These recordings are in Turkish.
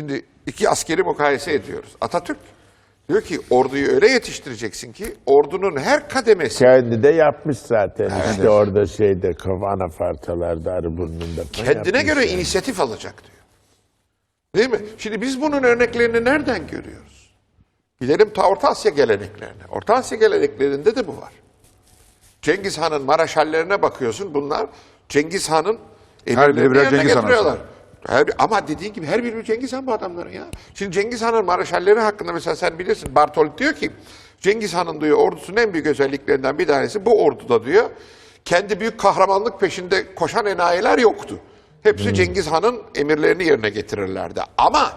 Şimdi iki askeri mukayese ediyoruz. Atatürk diyor ki orduyu öyle yetiştireceksin ki ordunun her kademesi Kendi de yapmış zaten işte orada şeyde anafartalarda Arıburnu'nda falan kendine göre yani. inisiyatif alacak diyor. Değil mi? Şimdi biz bunun örneklerini nereden görüyoruz? Gidelim ta Orta Asya geleneklerine. Orta Asya geleneklerinde de bu var. Cengiz Han'ın maraşallerine bakıyorsun bunlar Cengiz Han'ın emirlerini devre yerine Cengiz Han getiriyorlar. Her, ama dediğin gibi her biri Cengiz Han bu adamların ya. Şimdi Cengiz Han'ın maraşalleri hakkında mesela sen bilirsin Bartol diyor ki Cengiz Han'ın diyor ordusunun en büyük özelliklerinden bir tanesi bu orduda diyor kendi büyük kahramanlık peşinde koşan enayiler yoktu. Hepsi Cengiz Han'ın emirlerini yerine getirirlerdi. Ama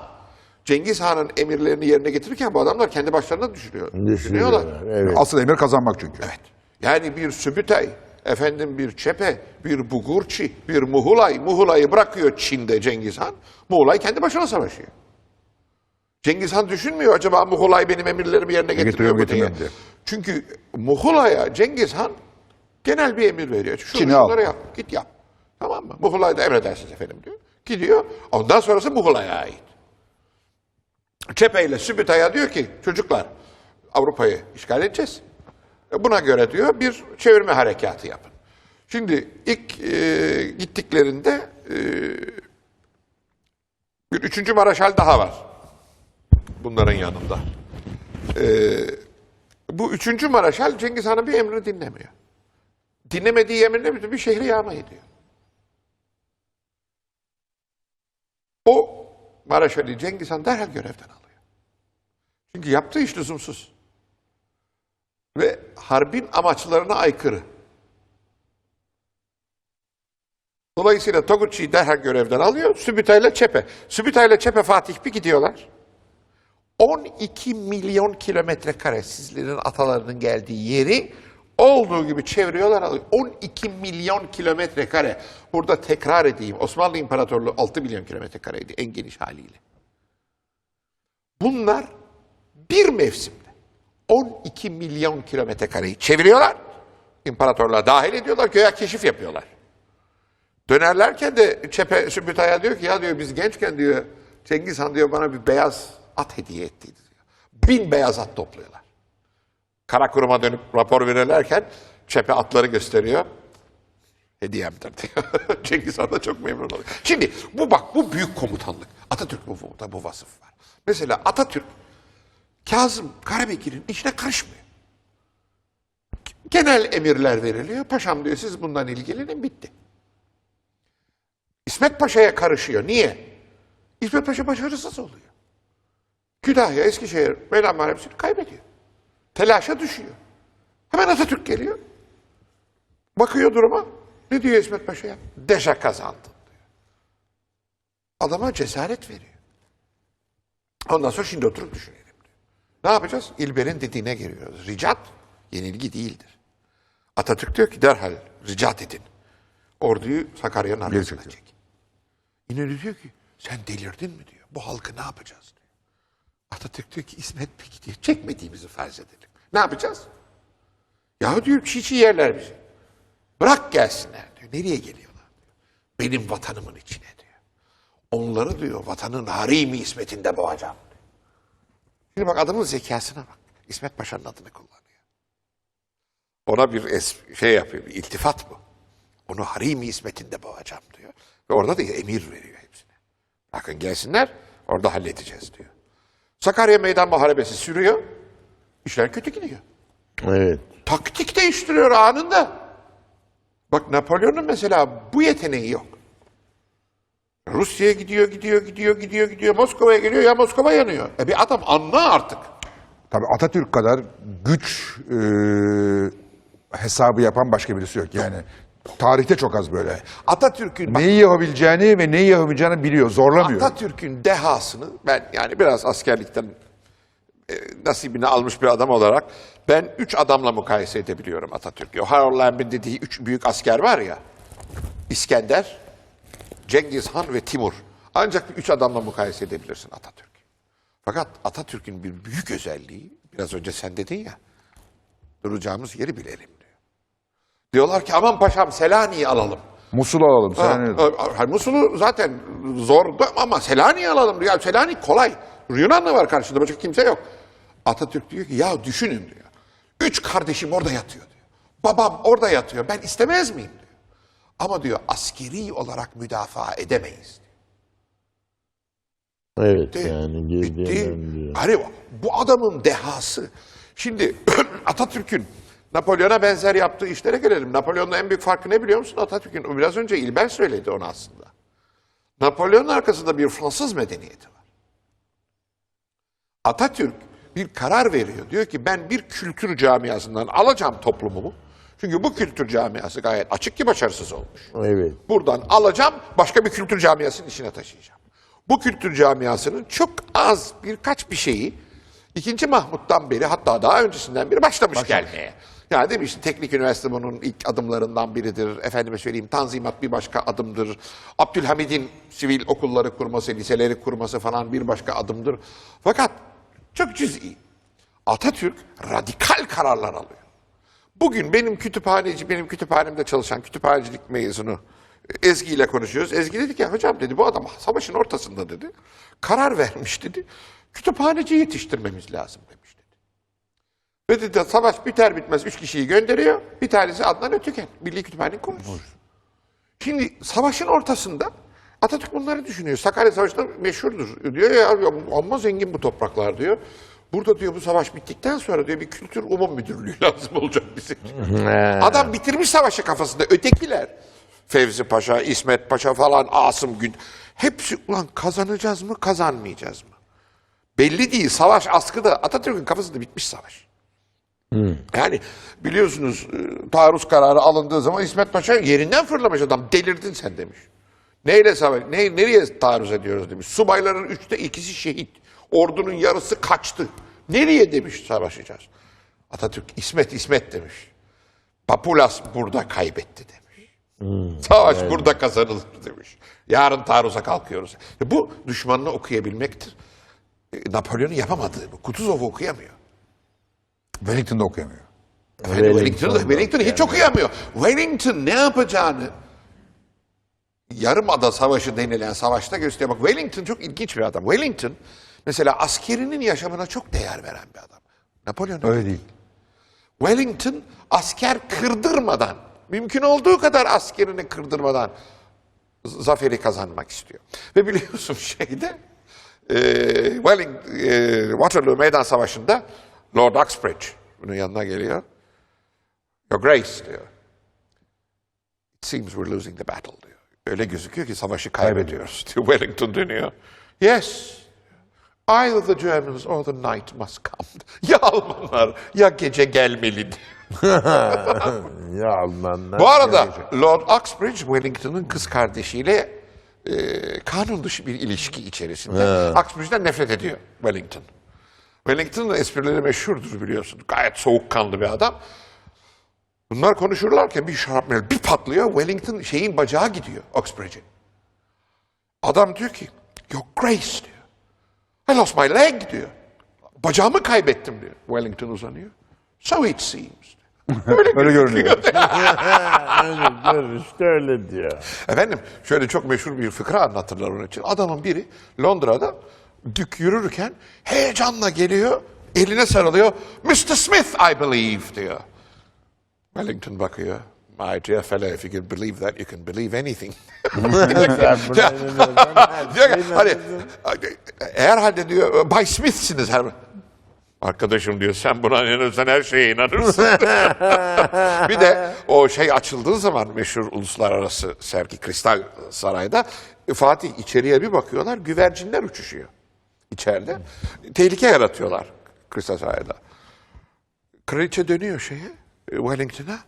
Cengiz Han'ın emirlerini yerine getirirken bu adamlar kendi başlarına düşünüyor. Düşünüyorlar, Evet. Asıl emir kazanmak çünkü. Evet. Yani bir Sübütay, efendim bir Çepe, bir Bugurçi, bir Muhulay. Muhulay'ı bırakıyor Çin'de Cengiz Han. Muhulay kendi başına savaşıyor. Cengiz Han düşünmüyor acaba Muhulay benim emirlerimi yerine getiriyor mu diye. Çünkü Muhulay'a Cengiz Han genel bir emir veriyor. Şunu Çin'i al. yap, git yap. Tamam mı? Muhulay da emredersiniz efendim diyor. Gidiyor. Ondan sonrası Muhulay'a ait. Çepe ile Sübütay'a diyor ki çocuklar Avrupa'yı işgal edeceğiz. E, Buna göre diyor bir çevirme harekatı yapın. Şimdi ilk e, gittiklerinde e, üçüncü Maraşal daha var. Bunların yanında. E, bu üçüncü Maraşal Cengiz Han'ın bir emrini dinlemiyor. Dinlemediği emir ne bir şehri yağma ediyor. O Maraşali Cengiz Han derhal görevden alıyor. Çünkü yaptığı iş lüzumsuz. Ve harbin amaçlarına aykırı. Dolayısıyla Toguchi'yi derhal görevden alıyor. Sübütay ile Çepe. Sübütay ile Çepe Fatih bir gidiyorlar. 12 milyon kilometre kare sizlerin atalarının geldiği yeri olduğu gibi çeviriyorlar alıyor. 12 milyon kilometre kare. Burada tekrar edeyim. Osmanlı İmparatorluğu 6 milyon kilometre kareydi en geniş haliyle. Bunlar bir mevsimde 12 milyon kilometre kareyi çeviriyorlar. İmparatorluğa dahil ediyorlar. Göya keşif yapıyorlar. Dönerlerken de Çepe Sübütay'a diyor ki ya diyor biz gençken diyor Cengiz Han diyor bana bir beyaz at hediye ettiydi diyor. Bin beyaz at topluyorlar. Karakurum'a dönüp rapor verirlerken Çepe atları gösteriyor. Hediyemdir diyor. Cengiz Han da çok memnun oluyor. Şimdi bu bak bu büyük komutanlık. Atatürk bu, bu, bu vasıf var. Mesela Atatürk Kazım Karabekir'in işine karışmıyor. Genel emirler veriliyor. Paşam diyor siz bundan ilgilenin bitti. İsmet Paşa'ya karışıyor. Niye? İsmet Paşa başarısız oluyor. Kütahya, Eskişehir, Meydan Muharebesi'ni kaybediyor. Telaşa düşüyor. Hemen Atatürk geliyor. Bakıyor duruma. Ne diyor İsmet Paşa'ya? Deşa kazandın diyor. Adama cesaret veriyor. Ondan sonra şimdi oturup düşünelim diyor. Ne yapacağız? İlber'in dediğine giriyoruz. Ricat yenilgi değildir. Atatürk diyor ki derhal ricat edin. Orduyu Sakarya'nın arkasına çekiyor. çek. İnönü diyor ki sen delirdin mi diyor. Bu halkı ne yapacağız diyor. Atatürk diyor ki İsmet peki diyor çekmediğimizi farz edelim. Ne yapacağız? Ya diyor çiğ çiğ yerler bizi. Bırak gelsinler diyor. Nereye geliyorlar diyor. Benim vatanımın içine diyor. Onları diyor vatanın harimi ismetinde boğacağım diyor. Şimdi bak adamın zekasına bak. İsmet Paşa'nın adını kullanıyor. Ona bir es- şey yapıyor, bir iltifat bu. Onu harimi ismetinde boğacağım diyor. Ve orada da emir veriyor hepsine. Bakın gelsinler, orada halledeceğiz diyor. Sakarya Meydan Muharebesi sürüyor. İşler kötü gidiyor. Evet. Taktik değiştiriyor anında. Bak Napolyon'un mesela bu yeteneği yok. Rusya'ya gidiyor, gidiyor, gidiyor, gidiyor, gidiyor. Moskova'ya geliyor ya Moskova yanıyor. E bir adam anla artık. Tabii Atatürk kadar güç e, hesabı yapan başka birisi yok. Yani tarihte çok az böyle. Atatürk'ün Neyi yapabileceğini ve neyi yapamayacağını biliyor, zorlamıyor. Atatürk'ün dehasını ben yani biraz askerlikten e, nasibini almış bir adam olarak ben üç adamla mukayese edebiliyorum Atatürk'ü. Harold Lamb'in dediği üç büyük asker var ya İskender, Cengiz Han ve Timur. Ancak bir üç adamla mukayese edebilirsin Atatürk. Fakat Atatürk'ün bir büyük özelliği biraz önce sen dedin ya duracağımız yeri bilelim diyor. Diyorlar ki aman paşam Selanik'i alalım. Musul'u alalım. Alalım. ha, Musul'u zaten zor da- ama Selanik'i alalım diyor. Ya Selanik kolay. Yunanlı var karşında başka kimse yok. Atatürk diyor ki ya düşünün diyor. Üç kardeşim orada yatıyor diyor. Babam orada yatıyor. Ben istemez miyim. Ama diyor askeri olarak müdafaa edemeyiz. Evet Bitti. yani Bitti. Hani bu adamın dehası. Şimdi Atatürk'ün Napolyon'a benzer yaptığı işlere gelelim. Napolyon'la en büyük farkı ne biliyor musun? Atatürk'ün o biraz önce İlber söyledi onu aslında. Napolyon'un arkasında bir Fransız medeniyeti var. Atatürk bir karar veriyor. Diyor ki ben bir kültür camiasından alacağım toplumumu. Çünkü bu kültür camiası gayet açık ki başarısız olmuş. Evet. Buradan alacağım, başka bir kültür camiasının içine taşıyacağım. Bu kültür camiasının çok az birkaç bir şeyi ikinci Mahmut'tan beri hatta daha öncesinden beri başlamış, gelmeye. Yani değil mi işte teknik üniversite bunun ilk adımlarından biridir. Efendime söyleyeyim tanzimat bir başka adımdır. Abdülhamid'in sivil okulları kurması, liseleri kurması falan bir başka adımdır. Fakat çok cüz'i. Atatürk radikal kararlar alıyor. Bugün benim kütüphaneci, benim kütüphanemde çalışan kütüphanecilik mezunu Ezgi ile konuşuyoruz. Ezgi dedi ki hocam dedi bu adam savaşın ortasında dedi. Karar vermiş dedi. Kütüphaneci yetiştirmemiz lazım demiş dedi. Ve dedi savaş biter bitmez üç kişiyi gönderiyor. Bir tanesi Adnan Ötüken. Milli Kütüphane'nin kurucusu. Şimdi savaşın ortasında Atatürk bunları düşünüyor. Sakarya Savaşı'nda meşhurdur. Diyor ya amma zengin bu topraklar diyor. Burada diyor bu savaş bittikten sonra diyor bir kültür umum müdürlüğü lazım olacak bize. Adam bitirmiş savaşı kafasında. Ötekiler Fevzi Paşa, İsmet Paşa falan, Asım Gün. Hepsi ulan kazanacağız mı kazanmayacağız mı? Belli değil. Savaş askıda. Atatürk'ün kafasında bitmiş savaş. Yani biliyorsunuz e, taarruz kararı alındığı zaman İsmet Paşa yerinden fırlamış adam. Delirdin sen demiş. Neyle savaş? Ne, nereye taarruz ediyoruz demiş. Subayların üçte ikisi şehit. Ordunun yarısı kaçtı. Nereye demiş savaşacağız. Atatürk İsmet İsmet demiş. Papulas burada kaybetti demiş. Savaş burada kazanılır demiş. Yarın taarruza kalkıyoruz. E Bu düşmanını okuyabilmektir. E, Napolyon'un yapamadığı bu. Kutuzov'u okuyamıyor. Wellington'da okuyamıyor. Efendim, Wellington'u da Wellington'u hiç okuyamıyor. Wellington ne yapacağını Yarımada Savaşı denilen savaşta gösteriyor. Bak Wellington çok ilginç bir adam. Wellington mesela askerinin yaşamına çok değer veren bir adam. Napolyon öyle. Öyle değil. Wellington asker kırdırmadan, mümkün olduğu kadar askerini kırdırmadan zaferi kazanmak istiyor. Ve biliyorsun şeyde e, Welling, e, Waterloo Meydan Savaşı'nda Lord Uxbridge bunun yanına geliyor. Your Grace diyor. It seems we're losing the battle diyor. Öyle gözüküyor ki savaşı kaybediyoruz diyor. Wellington dönüyor. Yes. Either the Germans or the night must come. Ya Almanlar ya gece gelmeli diyor. Ya Almanlar. Bu arada Lord Uxbridge Wellington'ın kız kardeşiyle e, kanun dışı bir ilişki içerisinde. Uxbridge'den nefret ediyor Wellington. Wellington'ın esprileri meşhurdur biliyorsun. Gayet soğukkanlı bir adam. Bunlar konuşurlarken bir şarapnel bir patlıyor. Wellington şeyin bacağı gidiyor Uxbridge'in. Adam diyor ki, Your Grace diyor. I lost my leg diyor. Bacağımı kaybettim diyor. Wellington uzanıyor. So it seems. Öyle, Öyle görünüyor. öyle işte öyle diyor. Efendim şöyle çok meşhur bir fıkra anlatırlar onun için. Adamın biri Londra'da dük yürürken heyecanla geliyor, eline sarılıyor. Mr. Smith I believe diyor. Wellington bakıyor. My dear fellow, if you can believe that, you can believe anything. Diyor ki, hani, herhalde diyor, Bay Smith'siniz her... Arkadaşım diyor, sen buna inanırsan her şeye inanırsın. bir de o şey açıldığı zaman meşhur uluslararası sergi Kristal Saray'da Fatih içeriye bir bakıyorlar, güvercinler uçuşuyor içeride. Tehlike yaratıyorlar Kristal Saray'da. Kraliçe dönüyor şeye, Wellington'a.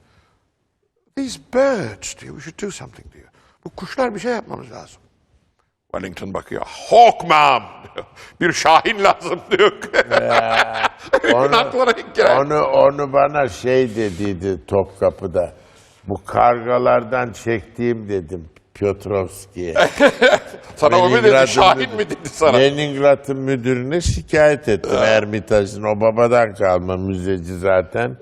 These birds diyor, we should do something diyor. Bu kuşlar bir şey yapmamız lazım. Wellington bakıyor. Hawkman diyor. Bir şahin lazım diyor. Gelen. Onu, onu bana şey dediydi Topkapı'da. Bu kargalardan çektiğim dedim Piotrowski'ye. Sana o mu dedi? Şahin mi dedi sana? Leningrad'ın müdürüne şikayet ettim Ermitaş'ın. O babadan kalma müzeci zaten.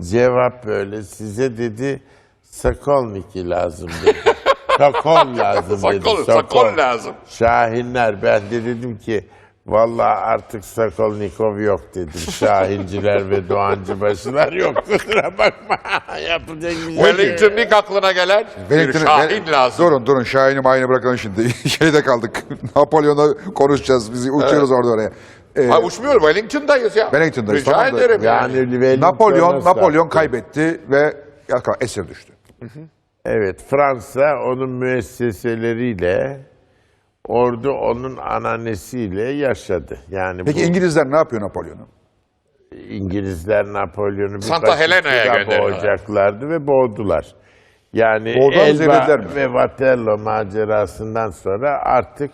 Cevap böyle size dedi Sakolniki lazım dedi. Sakol lazım dedi. Sakol, sakol lazım. Şahinler ben de dedim ki vallahi artık Sakolnikov yok dedim. Şahinciler ve Doğancı başılar yok kusura bakma. Yapacak bir şey yok. Wellington ilk aklına gelen bir Wellington'ı- Şahin Wel- lazım. Durun durun Şahin'i mayını bırakalım şimdi. Şeyde kaldık. Napolyon'da konuşacağız. Biz uçuyoruz orada oraya. Ee, Ha uçmuyor Wellington'dayız ya. Wellington'dayız, Rica tamam da- ederim Yani yani. Napolyon Napolyon kaybetti ve yaka- esir düştü. Evet Fransa onun müesseseleriyle ordu onun ananesiyle yaşadı. Yani Peki bu İngilizler ne yapıyor Napolyon'u? İngilizler Napolyon'u bir Santa Helena'ya gönderiyorlar. boğacaklardı ve boğdular. Yani Boğdular mı, Elba ve Waterloo macerasından sonra artık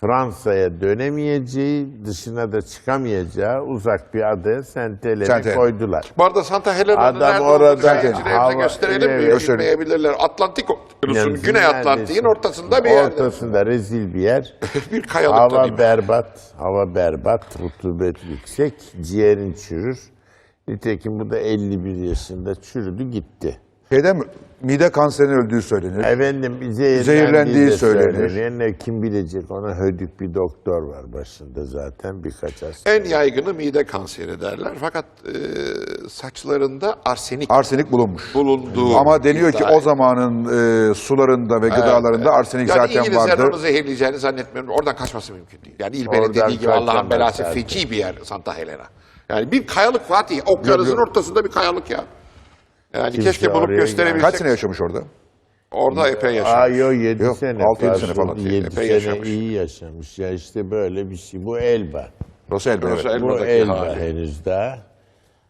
Fransa'ya dönemeyeceği, dışına da çıkamayacağı uzak bir adaya Saint-Hélen'e Saint-Hélène. koydular. Bu arada Santa Helena'nın nerede orada olduğunu seyircilerimize hava- gösterelim mi? Evet. Bilmeyebilirler. Atlantik Okyanusu'nun, Yani Güney Atlantik'in ortasında bir yerde. Ortasında rezil bir yer. bir kayalıkta Hava değil mi? berbat, hava berbat, rutubet yüksek, ciğerin çürür. Nitekim bu da 51 yaşında çürüdü gitti. Şeyden mi? Mide kanserine öldüğü söylenir. Efendim zehirlendiği, Zehirlendiği de söylenir. söyleniyor. Ne kim bilecek ona hödük bir doktor var başında zaten birkaç hasta. En yaygını mide kanseri derler. Fakat e, saçlarında arsenik Arsenik bulunmuş. bulunduğu Ama deniyor ki iddia o zamanın e, sularında ve gıdalarında arsenik yani zaten İngilizler vardı. onu zehirleyeceğini zannetmiyorum. Oradan kaçması mümkün değil. Yani İlber'in Oradan dediği gibi Allah'ın kaçamaz belası zaten. feci bir yer Santa Helena. Yani bir kayalık Fatih. Okyanus'un ortasında bir kayalık ya. Yani Kimse keşke bulup gösterebilsek. Kaç sene yaşamış orada? Orada epey Aa yaşamış. yo 7 Yok, sene. altı, yedi sene falan. 7 Epey sene yaşamış. iyi yaşamış. Ya işte böyle bir şey. Bu Elba. Roselbe evet. Burası Bu Elba'daki Elba hali. henüz daha.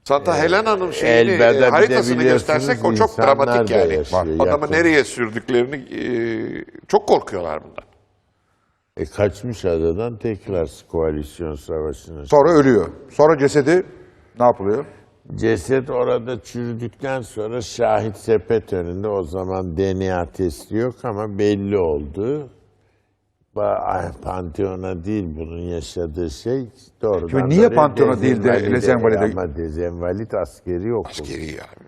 Santa Helena'nın şeyini, Elba'da e, bir de haritasını biliyorsunuz göstersek o çok insanlar dramatik da yani. yaşıyor, Adamı yakın. nereye sürdüklerini e, çok korkuyorlar bundan. E kaçmış adadan tekrar koalisyon savaşına. Sonra ölüyor. Sonra cesedi ne yapılıyor? Ceset orada çürüdükten sonra şahit sepet önünde o zaman DNA testi yok ama belli oldu. Panteona değil bunun yaşadığı şey doğrudan. Şimdi niye Panteona değil de Lezenvalide'de- Ama Dezenvalit askeri okul. Askeri yani.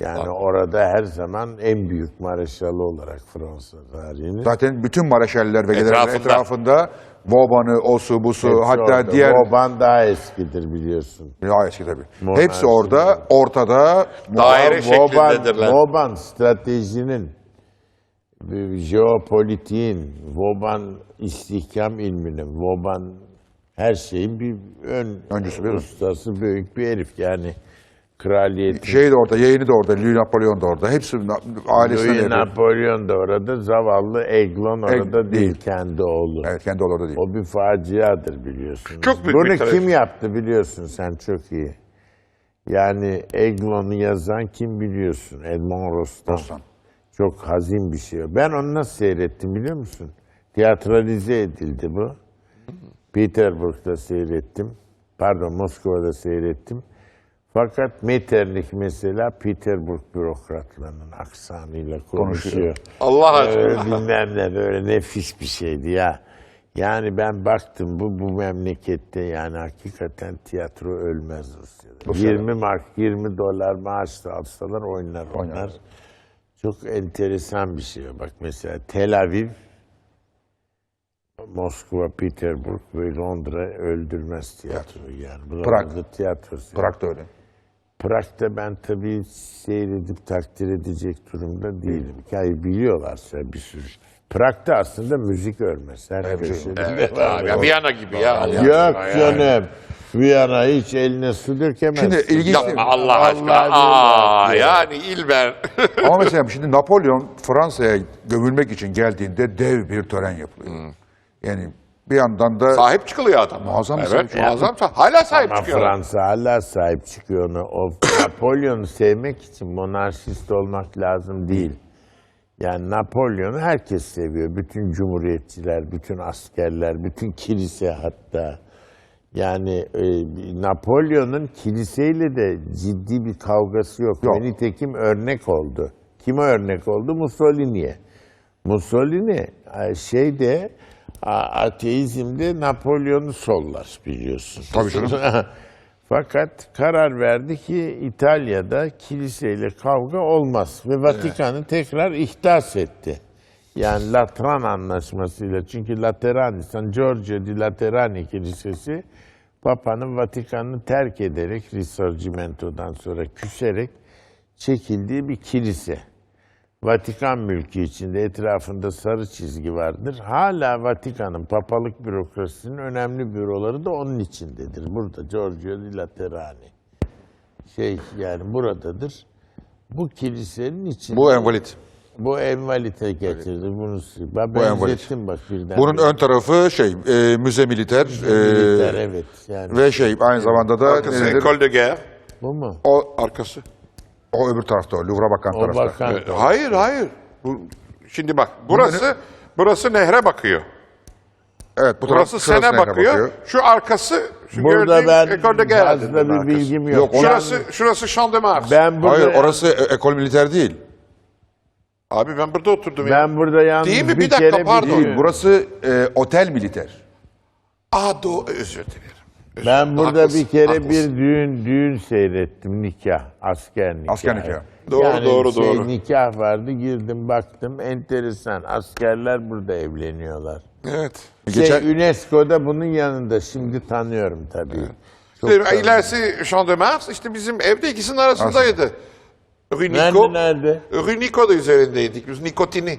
Yani orada her zaman en büyük mareşalı olarak Fransa tarihinin. Zaten bütün mareşaller ve Etrafında. etrafında Vauban'ı, osu, busu, Hepsi hatta orada. diğer... Vauban daha eskidir biliyorsun. Ya eski tabii. Monarşi. Hepsi orada, ortada. Daire Vauban, şeklindedirler. Vauban stratejinin, jeopolitiğin, Vauban istihkam ilminin, Vauban her şeyin bir ön Öncüsü ustası büyük bir herif yani kraliyetin. Şey de orada, yeğeni de orada, Louis Napolyon da orada. Hepsi ailesine Louis Napolyon da orada, zavallı Eglon orada Eg- değil, değil. kendi oğlu. Evet, kendi orada değil. O bir faciadır biliyorsun. Çok büyük Bunu bir kim yaptı biliyorsun sen çok iyi. Yani Eglon'u yazan kim biliyorsun? Edmond Rostand. Rostand. Çok hazin bir şey. Ben onu nasıl seyrettim biliyor musun? Tiyatralize edildi bu. Peterburg'da seyrettim. Pardon Moskova'da seyrettim. Fakat Metternich mesela Peterburg bürokratlarının aksanıyla konuşuyor. Allah Öyle aşkına. bilmem ne böyle nefis bir şeydi ya. Yani ben baktım bu bu memlekette yani hakikaten tiyatro ölmez Rusya'da. 20 mark 20 dolar maaş da alsalar oynar onlar. Çok enteresan bir şey. Bak mesela Tel Aviv, Moskova, Peterburg ve Londra öldürmez tiyatroyu yani. Buralarda tiyatro. Prag'da öyle. Prag'da ben tabii seyredip takdir edecek durumda değilim. Yani biliyorlarsa bir sürü. Prag'da aslında müzik ölmez. Her köşede Evet var. abi. Ya Viyana gibi ya. Allah Yok ya. canım. Viyana hiç eline su dökemez. Şimdi ilginç Yapma Allah aşkına. Vallahi Aa, yani İlber. Ama mesela şimdi Napolyon Fransa'ya gömülmek için geldiğinde dev bir tören yapılıyor. Hmm. Yani bir yandan da sahip çıkılıyor adam. Muazzam bir evet, sahip çıkıyor. muazzam. sahip- Hala sahip Ama çıkıyor. Fransa hala sahip çıkıyor ona. O Napolyon'u sevmek için monarşist olmak lazım değil. Yani Napolyon'u herkes seviyor. Bütün cumhuriyetçiler, bütün askerler, bütün kilise hatta. Yani e, Napolyon'un kiliseyle de ciddi bir kavgası yok. Yok. Ve nitekim örnek oldu. Kime örnek oldu? Mussolini'ye. Mussolini e, şeyde ateizmde Napolyon'u sollar biliyorsun. Tabii canım. Fakat karar verdi ki İtalya'da kiliseyle kavga olmaz ve Vatikan'ı tekrar ihdas etti. Yani Latran anlaşmasıyla. Çünkü Laterani, San Giorgio di Laterani Kilisesi Papa'nın Vatikan'ı terk ederek Risorgimento'dan sonra küserek çekildiği bir kilise. Vatikan mülkü içinde etrafında sarı çizgi vardır. Hala Vatikan'ın papalık bürokrasisinin önemli büroları da onun içindedir. Burada Giorgio di Laterani. Şey yani buradadır. Bu kilisenin içinde Bu envalit. bu envalite getirdi bunu. Ben Bu benzettim bak birden. Bunun ön tarafı şey e, müze militer, Militer, e, evet. Yani ve şey aynı zamanda da Arkası nedir? Ecole de Guerre. bu mu? o, Arkası. O öbür tarafta o Louvre'a bakan O tarafta. bakan. E, Hayır hayır. Bu, şimdi bak burası burası nehre bakıyor. Evet bu taraf Burası şurası sene nereye bakıyor. Şu arkası şu Burada gördüğün ben Ecole de Guerre fazla bir bilgim yok. Yok, Şurası şurası Champ de Mars. Ben burada, Hayır orası e- ekol militer değil. Abi ben burada oturdum ya. ben burada yalnız Değil mi? bir, Bir dakika, kere pardon. Değil, burası e, otel militer. Aa doğru özür dilerim. Ben burada Haklısın, bir kere haklısın. bir düğün düğün seyrettim nikah, asker nikahı. Asker nikahı. Doğru, yani doğru, şey, doğru. Nikah vardı girdim baktım enteresan askerler burada evleniyorlar. Evet. Geçen- Şey, UNESCO'da bunun yanında şimdi tanıyorum tabii. Çok tanıyorum. ilerisi Champ de Mars işte bizim evde ikisinin arasındaydı. Rue Nerede Nico. nerede? Rue Nico da üzerindeydik. Biz Nikotini.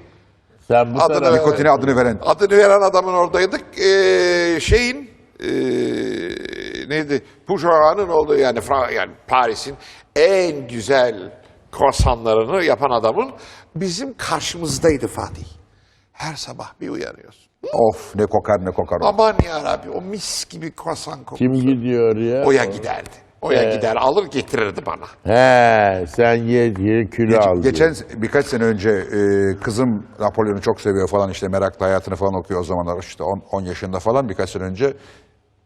Sen bu Adını- tarafa- Nikotine adını veren. Adını veren adamın oradaydık. Ee, şeyin ee, neydi? Pujola'nın olduğu yani, yani Paris'in en güzel croissantlarını yapan adamın bizim karşımızdaydı Fatih. Her sabah bir uyanıyorsun. Of ne kokar ne kokar o. Aman ya Rabbi o mis gibi croissant kokusu. Kim gidiyor ya? Oya giderdi. Oya Ee, gider alır getirirdi bana. He, sen ye, ye kilo Geç- al. geçen se- birkaç sene önce e, kızım Napolyon'u çok seviyor falan işte merakla hayatını falan okuyor o zamanlar işte 10 yaşında falan birkaç sene önce.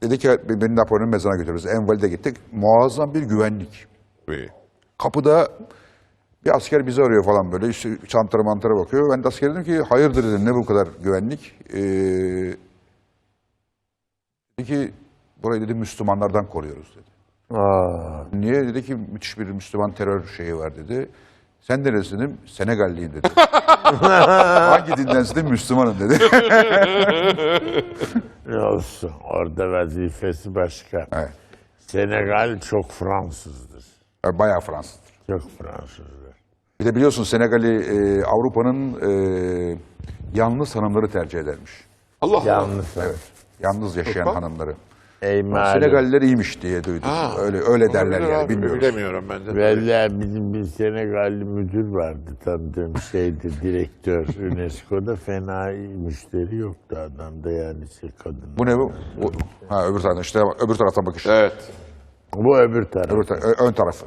Dedi ki beni Napolyon'un mezarına götürürüz. Envalide gittik. Muazzam bir güvenlik. Kapıda bir asker bizi arıyor falan böyle. İşte çantara mantara bakıyor. Ben de askere dedim ki hayırdır dedim ne bu kadar güvenlik. Ee, dedi ki burayı dedi Müslümanlardan koruyoruz dedi. Aa, Niye? Dedi ki müthiş bir Müslüman terör şeyi var dedi. Sen neresi dedim? Senegalliyim dedi. Hangi dindensin dedim? Müslümanım dedi. ne olsun. Orada vazifesi başka. evet. Senegal çok Fransızdır. Bayağı Fransızdır. Çok Fransızdır. Bir de biliyorsun Senegal'i e, Avrupa'nın e, yalnız hanımları tercih edermiş. Allah Allah. Yalnız. Evet. Yalnız yaşayan Bak. hanımları. Ey malum. Senegalliler iyiymiş diye duydum. Ha, öyle öyle derler yani abi, bilmiyoruz. Bilemiyorum ben de. Vallahi bizim bir Senegalli müdür vardı tanıdığım şeydi direktör UNESCO'da fena müşteri yoktu adamda yani şey kadın. Bu ne bu? bu ha öbür taraftan işte öbür taraftan bakış. Evet. Bu öbür taraf. Öbür ta- ö- ön tarafı.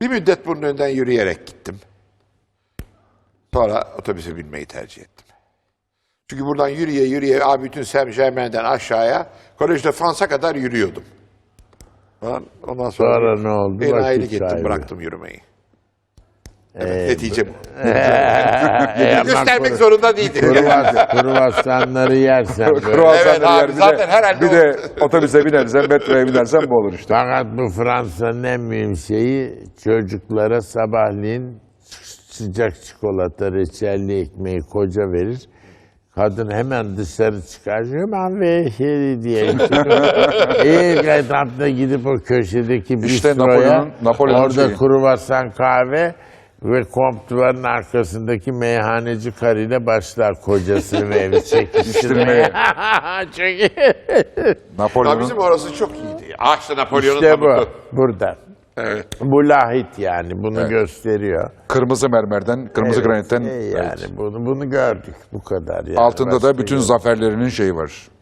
Bir müddet bunun önünden yürüyerek gittim. Sonra otobüse binmeyi tercih ettim. Çünkü buradan yürüye yürüye abi bütün Saint Germain'den aşağıya Kolejde Fransa kadar yürüyordum. Ondan sonra, Sonra ne oldu? Ben Vakit ettim kaybı. bıraktım yürümeyi. Evet, Ee, netice bu. Ee, Göstermek kuru- zorunda değildim. Kruvas, kruvasanları yersen böyle. Kruvasanları Evet abi, yer, bir de- herhalde Bir de otobüse binersen, metroya binersen bu olur işte. Fakat bu Fransa'nın en mühim şeyi çocuklara sabahleyin sıcak çikolata, reçelli ekmeği koca verir. Kadın hemen dışarı çıkar. Hemen ve şey diye. İlk etapta gidip o köşedeki İşte bistroya Napolyon'un orada şeyi. kruvasan kahve ve komp duvarın arkasındaki meyhaneci karıyla başlar kocasını ve evi çekiştirmeye. Çünkü Ya Napolyon'un bizim orası çok iyiydi. Ağaçta Napolyon'un işte bu. Burada. Evet. Bu lahit yani bunu gösteriyor. kırmızı mermerden, kırmızı Evet, granitten e, yani bunu bunu gördük bu kadar yani. altında da Başka bütün yok. zaferlerinin şeyi var.